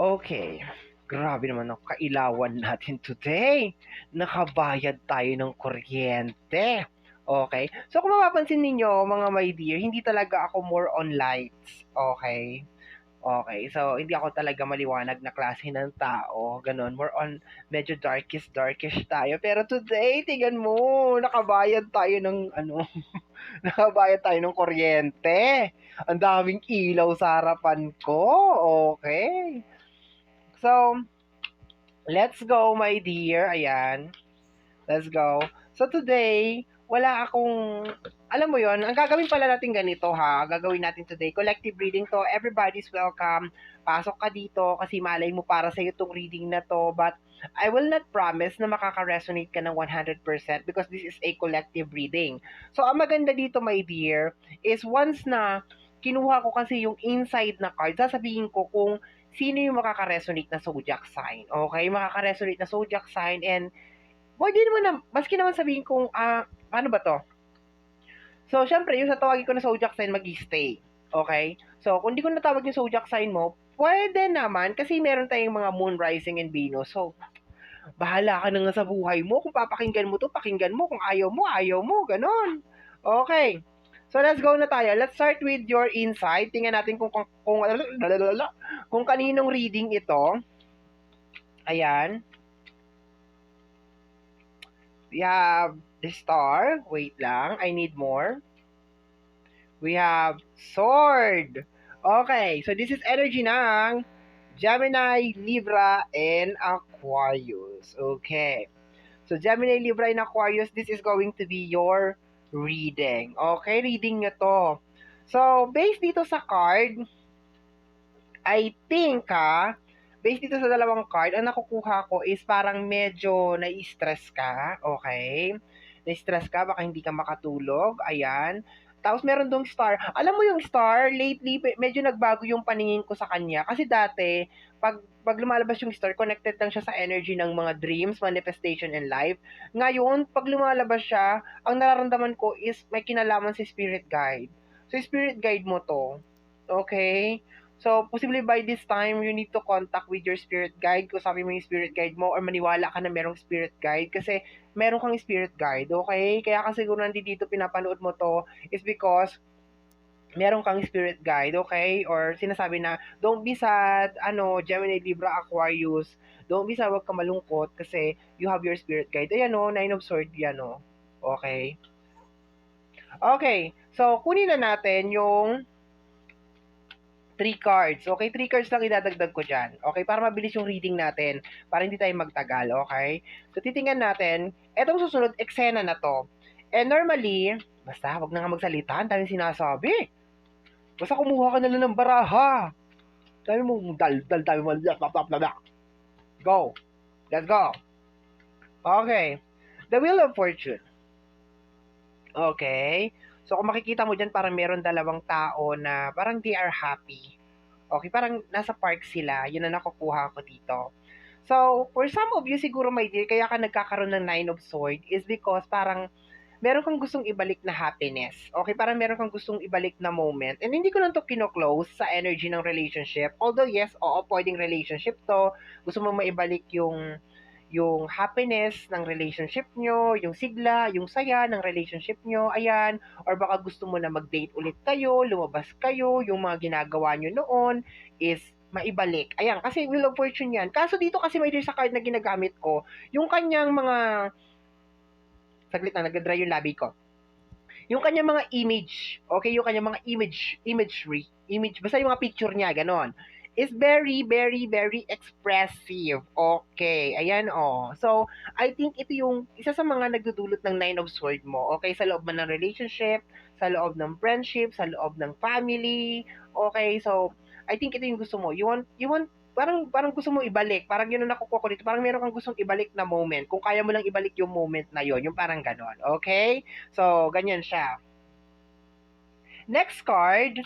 Okay. Grabe naman ang kailawan natin today. Nakabayad tayo ng kuryente. Okay? So kung mapapansin ninyo, mga my dear, hindi talaga ako more on lights. Okay? Okay, so hindi ako talaga maliwanag na klase ng tao. Ganon, more on medyo darkish, darkish tayo. Pero today, tingnan mo, nakabayad tayo ng ano, nakabayad tayo ng kuryente. Ang daming ilaw sa harapan ko. Okay. So, let's go, my dear. Ayan. Let's go. So, today, wala akong, alam mo yon ang gagawin pala natin ganito ha, gagawin natin today, collective reading to, everybody's welcome, pasok ka dito kasi malay mo para sa itong reading na to, but I will not promise na makaka-resonate ka ng 100% because this is a collective reading. So, ang maganda dito, my dear, is once na kinuha ko kasi yung inside na card, sasabihin ko kung sino yung makaka-resonate na zodiac sign. Okay? Makaka-resonate na zodiac sign and pwede naman na, maski naman sabihin kung, ah, ano ba to? So, syempre, yung sa tawagin ko na zodiac sign, mag stay Okay? So, kung di ko natawag yung zodiac sign mo, pwede naman, kasi meron tayong mga moon rising and Venus. So, bahala ka na nga sa buhay mo. Kung papakinggan mo to, pakinggan mo. Kung ayaw mo, ayaw mo. Ganon. Okay. So, let's go na tayo. Let's start with your insight. Tingnan natin kung, kung, kung, kung kaninong reading ito. Ayan. We have the star. Wait lang. I need more. We have sword. Okay. So, this is energy ng Gemini, Libra, and Aquarius. Okay. So, Gemini, Libra, and Aquarius, this is going to be your reading. Okay, reading nyo to. So, based dito sa card, I think ha, based dito sa dalawang card, ang nakukuha ko is parang medyo na-stress ka. Okay? Na-stress ka, baka hindi ka makatulog. Ayan. Tapos meron dong star. Alam mo yung star, lately, medyo nagbago yung paningin ko sa kanya. Kasi dati, pag, pag lumalabas yung star, connected lang siya sa energy ng mga dreams, manifestation, and life. Ngayon, pag lumalabas siya, ang nararamdaman ko is may kinalaman si spirit guide. So, spirit guide mo to. Okay? So, possibly by this time, you need to contact with your spirit guide kung sabi mo yung spirit guide mo or maniwala ka na merong spirit guide kasi meron kang spirit guide, okay? Kaya kasi siguro nandito pinapanood mo to is because meron kang spirit guide, okay? Or sinasabi na, don't be sad, ano, Gemini, Libra, Aquarius, don't be sad, wag ka malungkot kasi you have your spirit guide. Ayan o, nine of swords yan o. Okay? Okay, so kunin na natin yung three cards. Okay, three cards lang idadagdag ko dyan. Okay, para mabilis yung reading natin, para hindi tayo magtagal, okay? So, titingnan natin, etong susunod, eksena na to. And normally, basta, wag na nga magsalita, ang dami sinasabi. Basta kumuha ka na lang ng baraha. Dami mo, dal, dal, dami mo, blah, blah, blah, blah. Go. Let's go. Okay. The Wheel of Fortune. Okay. So, kung makikita mo dyan, parang meron dalawang tao na parang they are happy. Okay, parang nasa park sila. Yun na nakukuha ko dito. So, for some of you, siguro, my dear, kaya ka nagkakaroon ng Nine of Swords is because parang meron kang gustong ibalik na happiness. Okay, parang meron kang gustong ibalik na moment. And hindi ko lang to kino-close sa energy ng relationship. Although, yes, oo, pwedeng relationship to. Gusto mo maibalik yung yung happiness ng relationship nyo, yung sigla, yung saya ng relationship nyo, ayan, or baka gusto mo na mag-date ulit kayo, lumabas kayo, yung mga ginagawa nyo noon is maibalik. Ayan, kasi Wheel of Fortune yan. Kaso dito kasi may sa card na ginagamit ko, yung kanyang mga, saglit na, nag-dry yung labi ko. Yung kanyang mga image, okay, yung kanyang mga image, imagery, image, basta yung mga picture niya, ganon is very, very, very expressive. Okay, ayan oh. So, I think ito yung isa sa mga nagdudulot ng Nine of Swords mo. Okay, sa loob man ng relationship, sa loob ng friendship, sa loob ng family. Okay, so, I think ito yung gusto mo. You want, you want, parang, parang gusto mo ibalik. Parang yun ang nakukuha ko dito. Parang meron kang gustong ibalik na moment. Kung kaya mo lang ibalik yung moment na yon yung parang ganon. Okay? So, ganyan siya. Next card,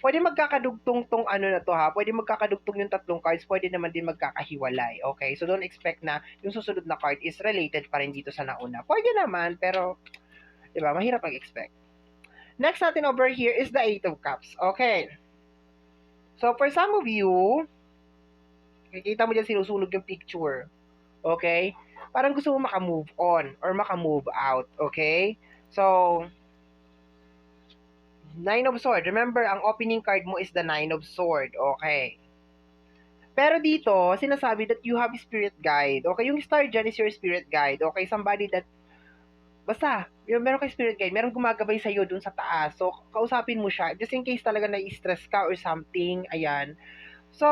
pwede magkakadugtong tong ano na to ha. Pwede magkakadugtong yung tatlong cards, pwede naman din magkakahiwalay. Okay? So don't expect na yung susunod na card is related pa rin dito sa nauna. Pwede naman, pero 'di ba? Mahirap mag-expect. Next natin over here is the Eight of Cups. Okay. So for some of you, Kikita mo dyan sinusunog yung picture. Okay? Parang gusto mo makamove on or makamove out. Okay? So, Nine of Sword. Remember, ang opening card mo is the Nine of Sword. Okay. Pero dito, sinasabi that you have spirit guide. Okay, yung star dyan is your spirit guide. Okay, somebody that basta, yung meron kay spirit guide, meron gumagabay sa iyo dun sa taas. So, kausapin mo siya. Just in case talaga na-stress ka or something. Ayan. So,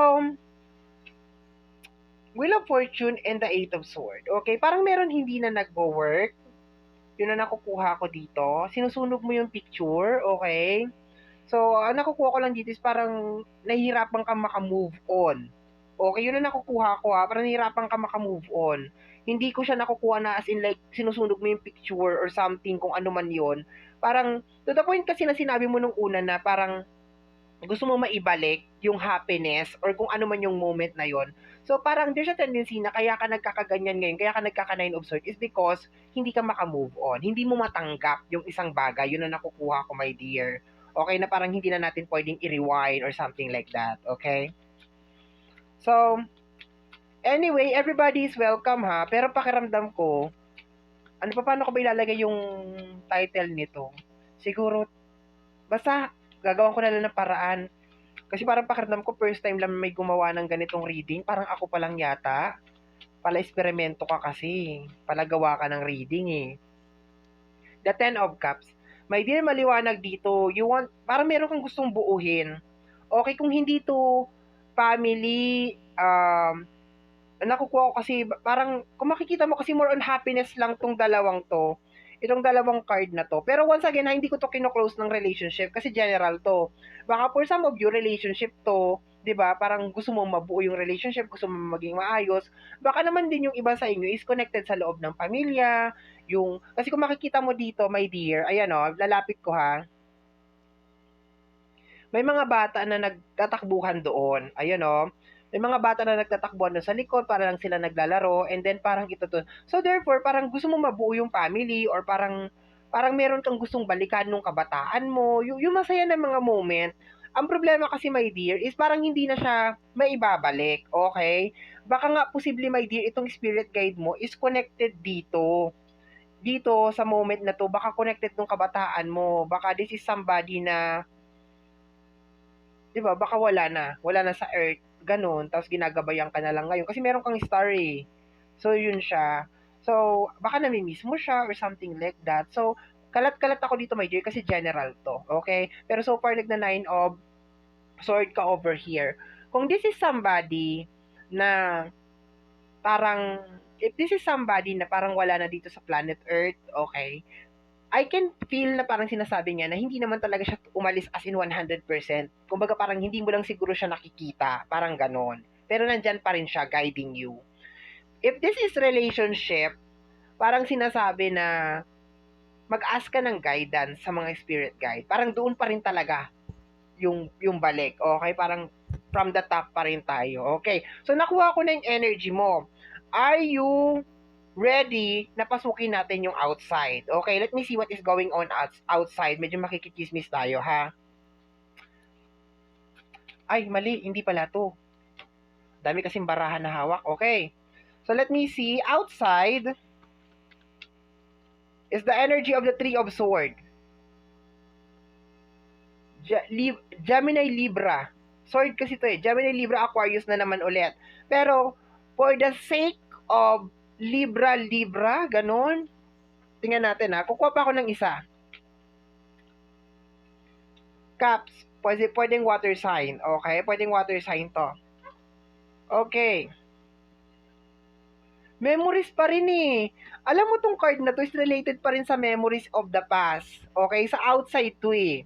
Wheel of Fortune and the Eight of Sword. Okay, parang meron hindi na nagwo-work. Yun na nakukuha ko dito. Sinusunog mo yung picture, okay? So, ang nakukuha ko lang dito is parang nahihirapan ka makamove on. Okay, yun na nakukuha ko ha. Parang nahihirapan ka makamove on. Hindi ko siya nakukuha na as in like sinusunog mo yung picture or something kung ano man yon. Parang to the point kasi na sinabi mo nung una na parang gusto mo maibalik yung happiness or kung ano man yung moment na yon. So parang there's a tendency na kaya ka nagkakaganyan ngayon, kaya ka nagkaka-nine of swords is because hindi ka makamove on. Hindi mo matanggap yung isang bagay. Yun na nakukuha ko, my dear. Okay, na parang hindi na natin pwedeng i-rewind or something like that. Okay? So, anyway, everybody is welcome ha. Pero pakiramdam ko, ano pa, paano ko ba ilalagay yung title nito? Siguro, basta gagawin ko na lang ng paraan. Kasi parang pakiramdam ko, first time lang may gumawa ng ganitong reading. Parang ako pa lang yata. Pala eksperimento ka kasi. Pala gawa ka ng reading eh. The Ten of Cups. My dear, maliwanag dito. You want, parang meron kang gustong buuhin. Okay, kung hindi to family, um, nakukuha ko kasi, parang, kung makikita mo kasi more on happiness lang tong dalawang to, itong dalawang card na to. Pero once again, ha, hindi ko to kino-close ng relationship kasi general to. Baka for some of you, relationship to, 'di ba? Parang gusto mo mabuo yung relationship, gusto mo maging maayos. Baka naman din yung iba sa inyo is connected sa loob ng pamilya, yung kasi kung makikita mo dito, my dear, ayan oh, lalapit ko ha may mga bata na nagtatakbuhan doon. Ayun o. Oh. May mga bata na nagtatakbuhan doon sa likod para lang sila naglalaro and then parang ito to. So therefore, parang gusto mo mabuo yung family or parang parang meron kang gustong balikan nung kabataan mo. Yung, yung masaya na mga moment. Ang problema kasi, my dear, is parang hindi na siya maibabalik. Okay? Baka nga posible, my dear, itong spirit guide mo is connected dito dito sa moment na to, baka connected nung kabataan mo. Baka this is somebody na 'di ba? Baka wala na, wala na sa earth, ganun. Tapos ginagabayan ka na lang ngayon kasi meron kang star eh. So yun siya. So baka nami-miss mo siya or something like that. So kalat-kalat ako dito my dear kasi general to. Okay? Pero so far nagna nine of sword ka over here. Kung this is somebody na parang if this is somebody na parang wala na dito sa planet Earth, okay, I can feel na parang sinasabi niya na hindi naman talaga siya umalis as in 100%. Kumbaga parang hindi mo lang siguro siya nakikita. Parang ganon. Pero nandyan pa rin siya guiding you. If this is relationship, parang sinasabi na mag-ask ka ng guidance sa mga spirit guide. Parang doon pa rin talaga yung, yung balik. Okay? Parang from the top pa rin tayo. Okay? So, nakuha ko na yung energy mo. Are you ready na pasukin natin yung outside. Okay, let me see what is going on outside. Medyo makikikismis tayo, ha? Ay, mali. Hindi pala to. Dami kasing barahan na hawak. Okay. So, let me see. Outside is the energy of the Three of Sword. Gemini Libra. Sword kasi to eh. Gemini Libra Aquarius na naman ulit. Pero, for the sake of Libra, Libra, ganon. Tingnan natin ha. Kukuha pa ako ng isa. Caps. Pwede, pwedeng water sign. Okay? Pwedeng water sign to. Okay. Memories pa rin eh. Alam mo tong card na to is related pa rin sa memories of the past. Okay? Sa outside to eh.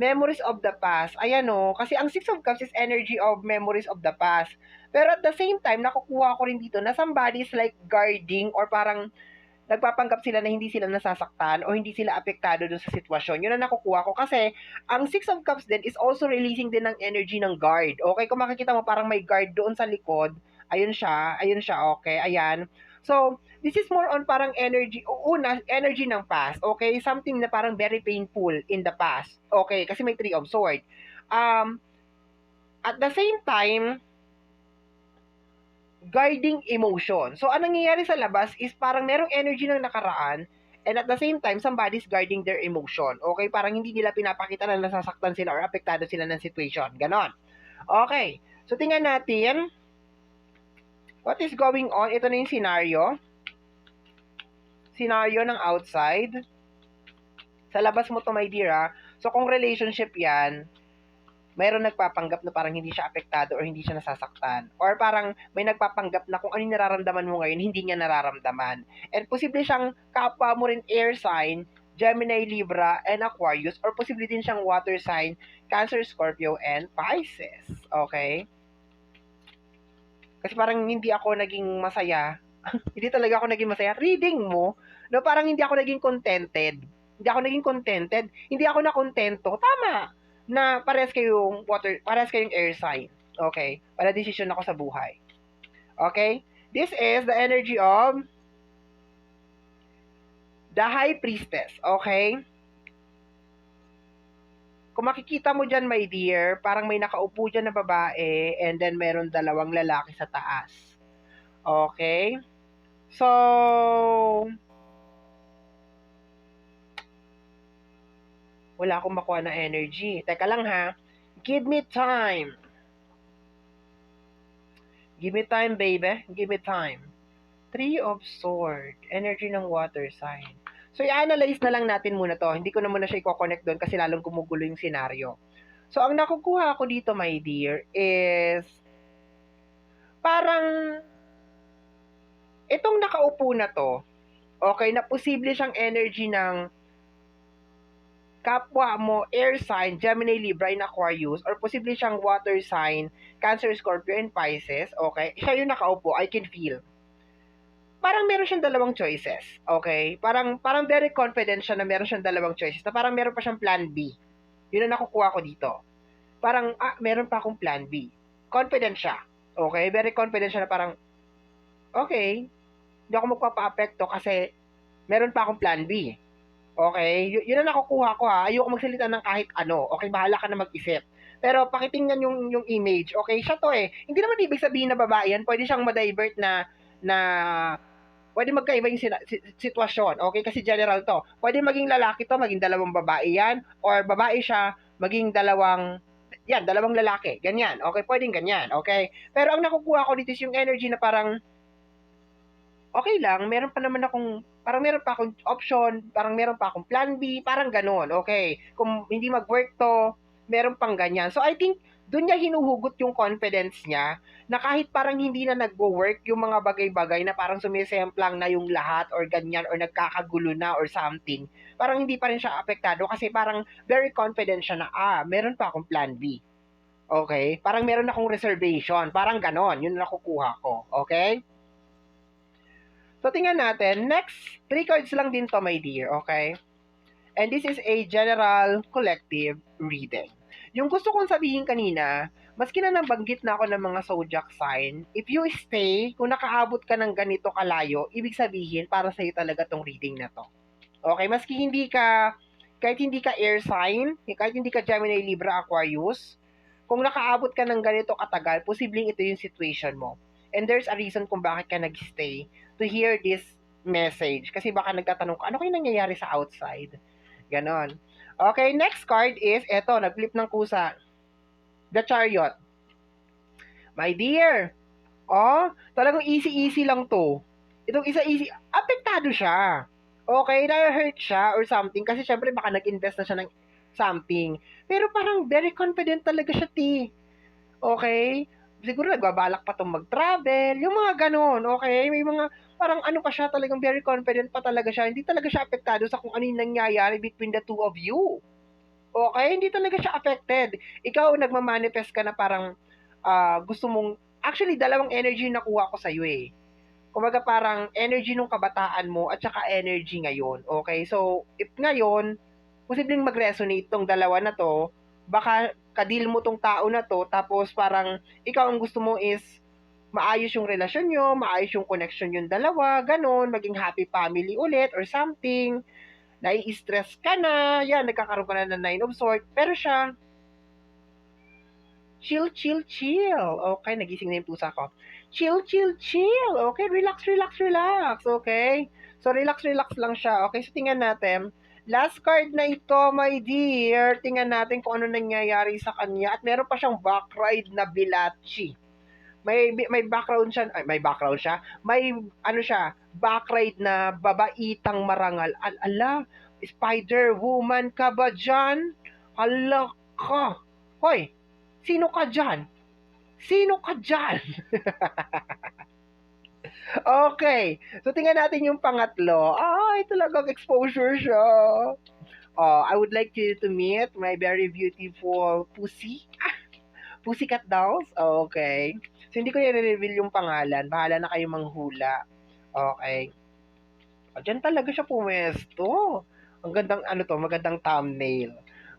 Memories of the past. Ayan o. Oh, kasi ang Six of Cups is energy of memories of the past. Pero at the same time, nakukuha ko rin dito na somebody is like guarding or parang nagpapanggap sila na hindi sila nasasaktan o hindi sila apektado dun sa sitwasyon. Yun ang nakukuha ko kasi ang Six of Cups din is also releasing din ng energy ng guard. Okay, kung makikita mo parang may guard doon sa likod, ayun siya, ayun siya, okay, ayan. So, this is more on parang energy, una, energy ng past, okay? Something na parang very painful in the past, okay? Kasi may Three of Sword. Um, at the same time, guarding emotion. So, anong nangyayari sa labas is parang merong energy ng nakaraan and at the same time, somebody's guarding their emotion. Okay? Parang hindi nila pinapakita na nasasaktan sila or apektado sila ng situation. Ganon. Okay. So, tingnan natin what is going on. Ito na yung scenario. Scenario ng outside. Sa labas mo to, my dear, ha? So, kung relationship yan, mayroon nagpapanggap na parang hindi siya apektado or hindi siya nasasaktan. Or parang may nagpapanggap na kung ano yung nararamdaman mo ngayon, hindi niya nararamdaman. And posible siyang kapwa mo rin air sign, Gemini, Libra, and Aquarius. Or posible din siyang water sign, Cancer, Scorpio, and Pisces. Okay? Kasi parang hindi ako naging masaya. hindi talaga ako naging masaya. Reading mo, no, parang hindi ako naging contented. Hindi ako naging contented. Hindi ako na kontento. Tama na pares kayong water, pares kayong air sign. Okay? Para decision ako sa buhay. Okay? This is the energy of the high priestess. Okay? Kung makikita mo dyan, my dear, parang may nakaupo dyan na babae and then meron dalawang lalaki sa taas. Okay? So, wala akong makuha na energy. Teka lang ha. Give me time. Give me time, baby. Give me time. Three of Sword. Energy ng water sign. So, i-analyze na lang natin muna to. Hindi ko na muna siya i-connect doon kasi lalong kumugulo yung senaryo. So, ang nakukuha ko dito, my dear, is parang itong nakaupo na to, okay, na posible siyang energy ng kapwa mo, air sign, Gemini, Libra, and Aquarius, or posible siyang water sign, Cancer, Scorpio, and Pisces, okay? Siya yung nakaupo, I can feel. Parang meron siyang dalawang choices, okay? Parang, parang very confident siya na meron siyang dalawang choices, na parang meron pa siyang plan B. Yun ang nakukuha ko dito. Parang, ah, meron pa akong plan B. Confident siya, okay? Very confident siya na parang, okay, hindi ako magpapa-apekto kasi meron pa akong plan B. Okay? Y- yun ang nakukuha ko ha. Ayoko magsalita ng kahit ano. Okay, bahala ka na mag-isip. Pero pakitingnan yung yung image. Okay, siya to eh. Hindi naman ibig sabihin na babae yan. Pwede siyang ma-divert na na pwede magkaiba yung sina- sitwasyon. Okay, kasi general to. Pwede maging lalaki to, maging dalawang babae yan or babae siya, maging dalawang yan, dalawang lalaki. Ganyan. Okay, pwedeng ganyan. Okay? Pero ang nakukuha ko dito is yung energy na parang okay lang, meron pa naman akong, parang meron pa akong option, parang meron pa akong plan B, parang ganun, okay. Kung hindi mag-work to, meron pang ganyan. So, I think, doon niya hinuhugot yung confidence niya na kahit parang hindi na nagwo-work yung mga bagay-bagay na parang sumisemplang na yung lahat or ganyan or nagkakagulo na or something, parang hindi pa rin siya apektado kasi parang very confident siya na, ah, meron pa akong plan B. Okay? Parang meron akong reservation. Parang ganon. Yun nakukuha ko. Okay? So, tingnan natin. Next, three cards lang din to, my dear. Okay? And this is a general collective reading. Yung gusto kong sabihin kanina, maski na nabanggit na ako ng mga zodiac sign, if you stay, kung nakaabot ka ng ganito kalayo, ibig sabihin, para sa'yo talaga tong reading na to. Okay? Maski hindi ka, kahit hindi ka air sign, kahit hindi ka Gemini, Libra, Aquarius, kung nakaabot ka ng ganito katagal, posibleng ito yung situation mo. And there's a reason kung bakit ka nag-stay to hear this message. Kasi baka nagtatanong ka, ano kayo nangyayari sa outside? Ganon. Okay, next card is, eto, nag-flip ng kusa. The Chariot. My dear, oh, talagang easy-easy lang to. Itong isa-easy, apektado siya. Okay, na-hurt siya or something kasi syempre baka nag-invest na siya ng something. Pero parang very confident talaga siya, T. Okay? Siguro nagbabalak pa tong mag-travel, yung mga ganun, okay? May mga, parang ano pa siya, talagang very confident pa talaga siya. Hindi talaga siya apektado sa kung ano yung nangyayari between the two of you. Okay? Hindi talaga siya affected. Ikaw, nagmamanifest ka na parang uh, gusto mong, actually, dalawang energy na nakuha ko sa'yo eh. Kumbaga parang energy nung kabataan mo at saka energy ngayon. Okay? So, if ngayon, posibleng mag-resonate tong dalawa na to, baka kadil mo tong tao na to, tapos parang ikaw ang gusto mo is maayos yung relasyon nyo, maayos yung connection yung dalawa, ganun, maging happy family ulit or something, nai-stress ka na, yan, nagkakaroon ka na ng nine of swords, pero siya, Chill, chill, chill. Okay, nagising na yung pusa ko. Chill, chill, chill. Okay, relax, relax, relax. Okay? So, relax, relax lang siya. Okay, so tingnan natin. Last card na ito, my dear. Tingnan natin kung ano nangyayari sa kanya. At meron pa siyang back ride na Bilachi. May may background siya, ay, may background siya. May ano siya, back ride na babaitang marangal. Al ala, Spider Woman ka ba dyan? Hala ka. Hoy, sino ka dyan? Sino ka dyan? okay. So, tingnan natin yung pangatlo. Ay, talagang exposure siya. Oh, I would like you to meet my very beautiful pussy. Pussycat dolls? Okay. So, hindi ko i-reveal yung pangalan. Bahala na kayo manghula. Okay. O, dyan talaga siya pumesto. Ang gandang, ano to, magandang thumbnail.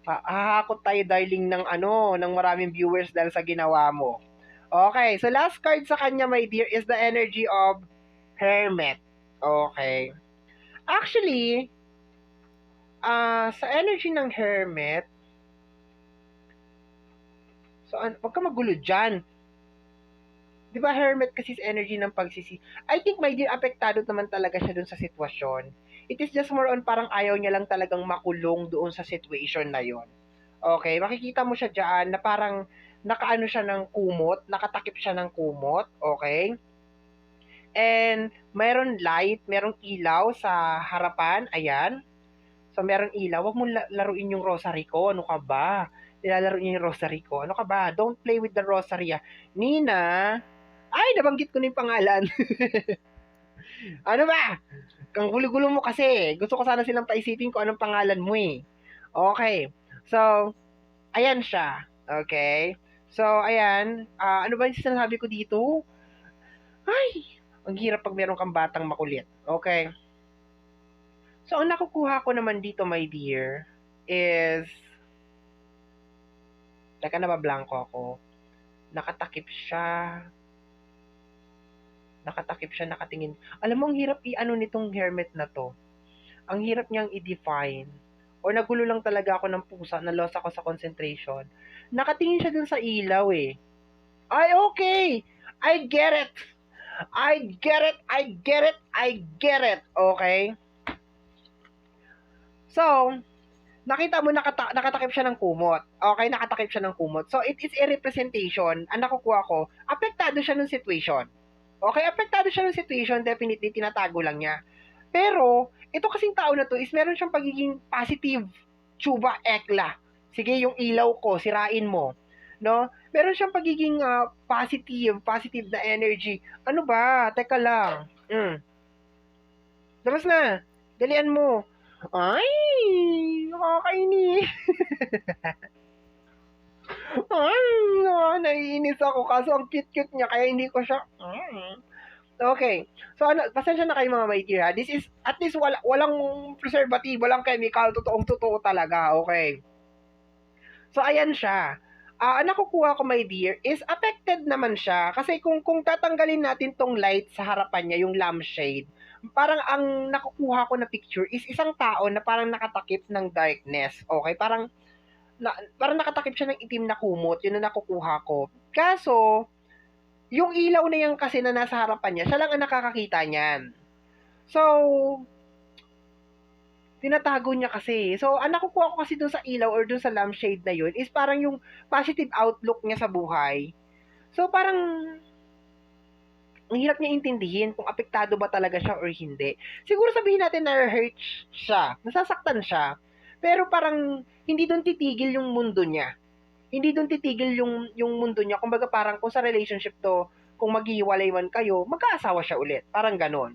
Hahakot tayo, darling, ng ano, ng maraming viewers dahil sa ginawa mo. Okay, so last card sa kanya, my dear, is the energy of Hermit. Okay. Actually, uh, sa energy ng Hermit, so, an- wag ka magulo dyan. Di ba, Hermit kasi is energy ng pagsisi. I think, my dear, apektado naman talaga siya dun sa sitwasyon. It is just more on parang ayaw niya lang talagang makulong doon sa situation na yon. Okay, makikita mo siya dyan na parang nakaano siya ng kumot, nakatakip siya ng kumot, okay? And mayroon light, mayroong ilaw sa harapan, ayan. So meron ilaw, wag mo laruin yung rosary ko, ano ka ba? Nilalaro niya yung rosary ko, ano ka ba? Don't play with the rosary. ah. Nina, ay, nabanggit ko na yung pangalan. ano ba? Kang gulo-gulo mo kasi. Gusto ko sana silang paisipin ko anong pangalan mo eh. Okay. So, ayan siya. Okay. So, ayan. Uh, ano ba yung sinasabi ko dito? Ay, ang hirap pag meron kang batang makulit. Okay. So, ang nakukuha ko naman dito, my dear, is... Teka, nabablanko ako. Nakatakip siya. Nakatakip siya, nakatingin. Alam mo, ang hirap i-ano nitong hermit na to. Ang hirap niyang i-define o nagulo lang talaga ako ng pusa, na lost ako sa concentration. Nakatingin siya dun sa ilaw eh. Ay, okay! I get it! I get it! I get it! I get it! Okay? So, nakita mo nakata- nakatakip siya ng kumot. Okay, nakatakip siya ng kumot. So, it is a representation. Ang nakukuha ko, apektado siya ng situation. Okay, apektado siya ng situation. Definitely, tinatago lang niya. Pero, ito kasing tao na to is meron siyang pagiging positive. Chuba ekla. Sige, yung ilaw ko, sirain mo. No? Meron siyang pagiging uh, positive, positive na energy. Ano ba? Teka lang. Mm. Labas na. Dalian mo. Ay, nakakainis. Ay, oh, naiinis ako kaso ang cute-cute niya kaya hindi ko siya. Mm. Okay. So, ano, pasensya na kayo mga dear, ha? This is, at least, wala, walang preservative, walang chemical, totoong totoo talaga, okay? So, ayan siya. Uh, ang nakukuha ko, my dear, is affected naman siya. Kasi kung, kung tatanggalin natin tong light sa harapan niya, yung lampshade, parang ang nakukuha ko na picture is isang tao na parang nakatakip ng darkness. Okay? Parang, na, parang nakatakip siya ng itim na kumot. Yun na nakukuha ko. Kaso, yung ilaw na yan kasi na nasa harapan niya, siya lang ang nakakakita niyan. So, tinatago niya kasi. So, ang nakukuha ko kasi dun sa ilaw or dun sa lampshade na yun is parang yung positive outlook niya sa buhay. So, parang ang hirap niya intindihin kung apektado ba talaga siya or hindi. Siguro sabihin natin na hurt siya, nasasaktan siya, pero parang hindi doon titigil yung mundo niya hindi doon titigil yung, yung mundo niya. Kumbaga parang kung sa relationship to, kung maghihiwalay man kayo, magkaasawa siya ulit. Parang ganon.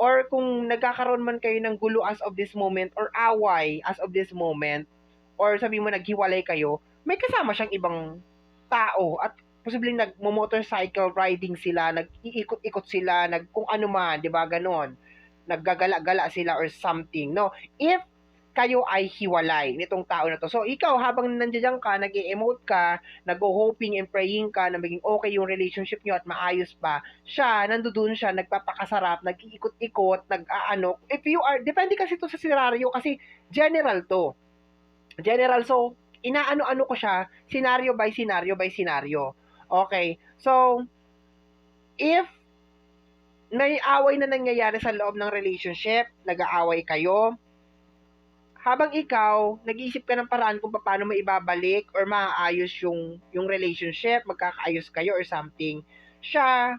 Or kung nagkakaroon man kayo ng gulo as of this moment, or away as of this moment, or sabi mo naghiwalay kayo, may kasama siyang ibang tao at posibleng nag-motorcycle riding sila, nag-iikot-ikot sila, nag kung ano man, 'di ba, ganon. Naggagala-gala sila or something, no? If kayo ay hiwalay nitong tao na to. So, ikaw, habang nandiyan ka, nag emote ka, nag-hoping and praying ka na maging okay yung relationship nyo at maayos pa, siya, nandoon siya, nagpapakasarap, nag-iikot-ikot, nag-aano. If you are, depende kasi to sa scenario, kasi general to. General, so, inaano-ano ko siya, scenario by scenario by scenario. Okay? So, if may away na nangyayari sa loob ng relationship, nag-aaway kayo, habang ikaw, nag-iisip ka ng paraan kung paano mo ibabalik or maaayos yung, yung relationship, magkakaayos kayo or something, siya,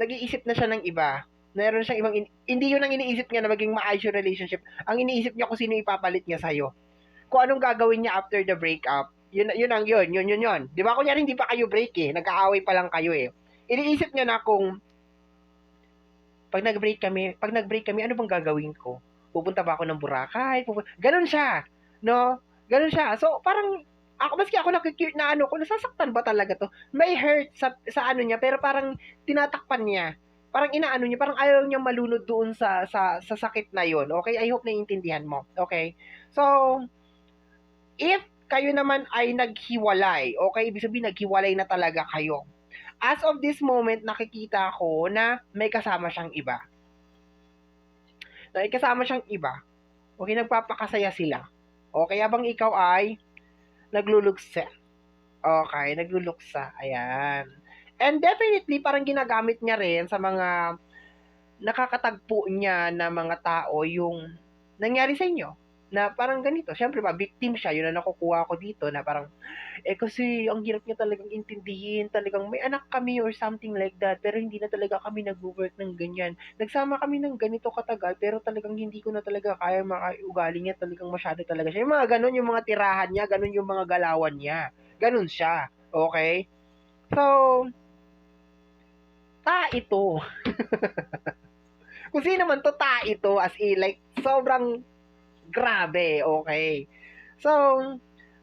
nag-iisip na siya ng iba. Meron siyang ibang, in- hindi yun ang iniisip niya na maging maayos yung relationship. Ang iniisip niya kung sino ipapalit niya sa'yo. Kung anong gagawin niya after the breakup. Yun, yun ang yun, yun, yun, yun. Di ba? Kunyari, hindi pa kayo break eh. Nag-aaway pa lang kayo eh. Iniisip niya na kung pag nag-break kami, pag nag-break kami, ano bang gagawin ko? Pupunta ba ako ng Boracay? Pupunta... Ganon siya. No? Ganon siya. So, parang, ako, maski ako nakikir na ano ko, nasasaktan ba talaga to? May hurt sa, sa ano niya, pero parang tinatakpan niya. Parang inaano niya, parang ayaw niya malunod doon sa, sa, sa sakit na yon Okay? I hope naiintindihan mo. Okay? So, if kayo naman ay naghiwalay, okay? Ibig sabihin, naghiwalay na talaga kayo. As of this moment, nakikita ko na may kasama siyang iba na kasama siyang iba, okay, nagpapakasaya sila. Okay, habang ikaw ay nagluluksa. Okay, nagluluksa. Ayan. And definitely, parang ginagamit niya rin sa mga nakakatagpo niya na mga tao yung nangyari sa inyo na parang ganito. Siyempre ba, victim siya. Yun na nakukuha ko dito na parang, eh kasi ang hirap niya talagang intindihin. Talagang may anak kami or something like that. Pero hindi na talaga kami nag-work ng ganyan. Nagsama kami ng ganito katagal. Pero talagang hindi ko na talaga kaya makaugali niya. Talagang masyado talaga siya. Yung mga ganun, yung mga tirahan niya. Ganun yung mga galawan niya. Ganun siya. Okay? So, ta ito. Kung sino man to, ta ito. As in, like, sobrang Grabe, okay. So,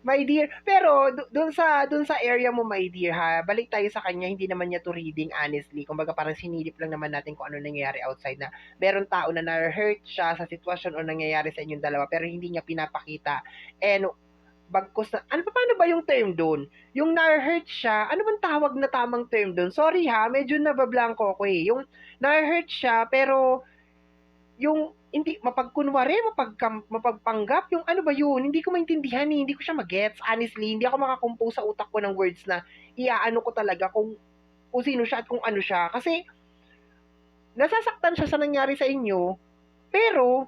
my dear, pero doon sa doon sa area mo, my dear, ha, balik tayo sa kanya, hindi naman niya to reading honestly. Kumbaga parang sinilip lang naman natin kung ano nangyayari outside na meron tao na na-hurt siya sa sitwasyon o nangyayari sa inyong dalawa pero hindi niya pinapakita. And bagkos na, ano pa paano ba yung term doon? Yung na-hurt siya, ano bang tawag na tamang term doon? Sorry ha, medyo nabablanko ko eh. Yung na-hurt siya pero yung hindi mapagkunwari, mapag mapagpanggap, yung ano ba yun? Hindi ko maintindihan, eh. hindi ko siya magets. Honestly, hindi ako makakumpose sa utak ko ng words na iaano ko talaga kung kung sino siya at kung ano siya. Kasi nasasaktan siya sa nangyari sa inyo, pero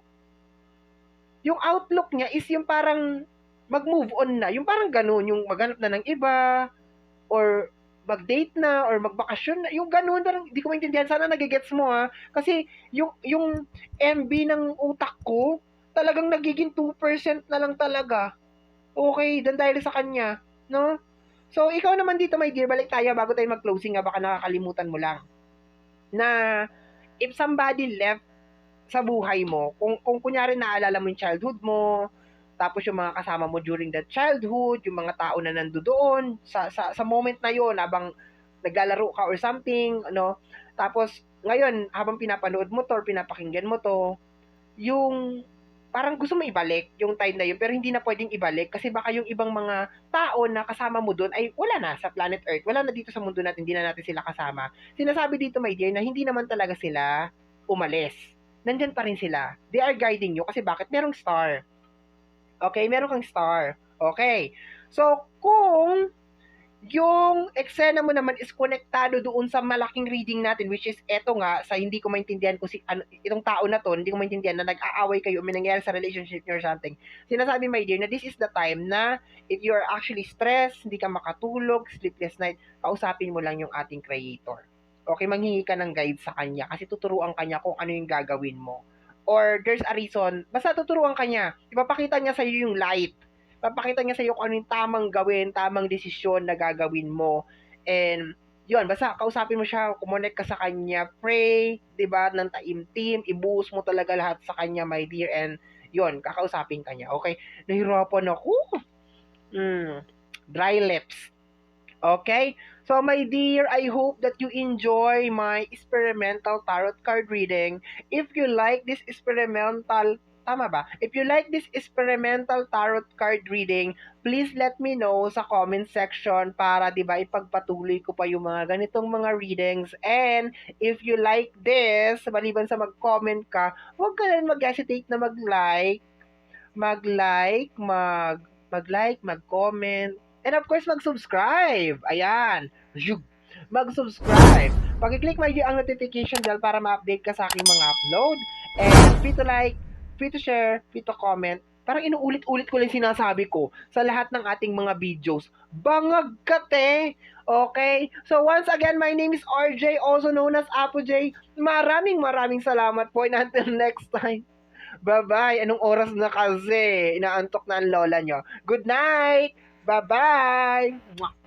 yung outlook niya is yung parang mag-move on na. Yung parang ganun, yung maghanap na ng iba, or mag-date na or magbakasyon na, yung ganun, parang hindi ko maintindihan. Sana nagigets mo ha. Kasi yung, yung MB ng utak ko, talagang nagiging 2% na lang talaga. Okay, dan dahil sa kanya. No? So, ikaw naman dito, my dear, balik tayo bago tayo mag-closing nga, baka nakakalimutan mo lang. Na, if somebody left sa buhay mo, kung, kung kunyari naalala mo yung childhood mo, tapos yung mga kasama mo during that childhood, yung mga tao na nandoon sa, sa, sa moment na yon habang naglalaro ka or something, ano. Tapos, ngayon, habang pinapanood mo to or pinapakinggan mo to, yung parang gusto mo ibalik yung time na yun, pero hindi na pwedeng ibalik kasi baka yung ibang mga tao na kasama mo doon ay wala na sa planet Earth. Wala na dito sa mundo natin, hindi na natin sila kasama. Sinasabi dito, my dear, na hindi naman talaga sila umalis. Nandyan pa rin sila. They are guiding you kasi bakit? Merong star Okay, meron kang star. Okay. So, kung yung eksena mo naman is konektado doon sa malaking reading natin which is eto nga sa hindi ko maintindihan kung si ano, itong tao na to hindi ko maintindihan na nag-aaway kayo may nangyari sa relationship niyo or something sinasabi my dear na this is the time na if you are actually stressed hindi ka makatulog sleepless night kausapin mo lang yung ating creator okay manghingi ka ng guide sa kanya kasi tuturuan kanya kung ano yung gagawin mo or there's a reason, basta tuturuan ka niya. Ipapakita niya sa iyo yung light. Ipapakita niya sa iyo kung ano yung tamang gawin, tamang desisyon na gagawin mo. And, yun, basta kausapin mo siya, kumonek ka sa kanya, pray, di ba, ng taimtim, ibuhos mo talaga lahat sa kanya, my dear, and yun, kakausapin ka niya. Okay, nahirapan ako. Mm, dry lips. Okay? So, my dear, I hope that you enjoy my experimental tarot card reading. If you like this experimental Tama ba? If you like this experimental tarot card reading, please let me know sa comment section para 'di ba ipagpatuloy ko pa yung mga ganitong mga readings. And if you like this, maliban sa mag-comment ka, huwag ka lang mag-hesitate na mag-like, mag-like, mag mag-like, mag-comment, and of course, mag-subscribe. Ayan. Mag-subscribe. Pag-click mo ang notification bell para ma-update ka sa aking mga upload. And free to like, free to share, free to comment. Parang inuulit-ulit ko lang sinasabi ko sa lahat ng ating mga videos. Bangag ka, te! Okay? So once again, my name is RJ, also known as Apo J. Maraming maraming salamat po and until next time. Bye-bye. Anong oras na kasi? Inaantok na ang lola nyo. Good night! Bye-bye! Mwah!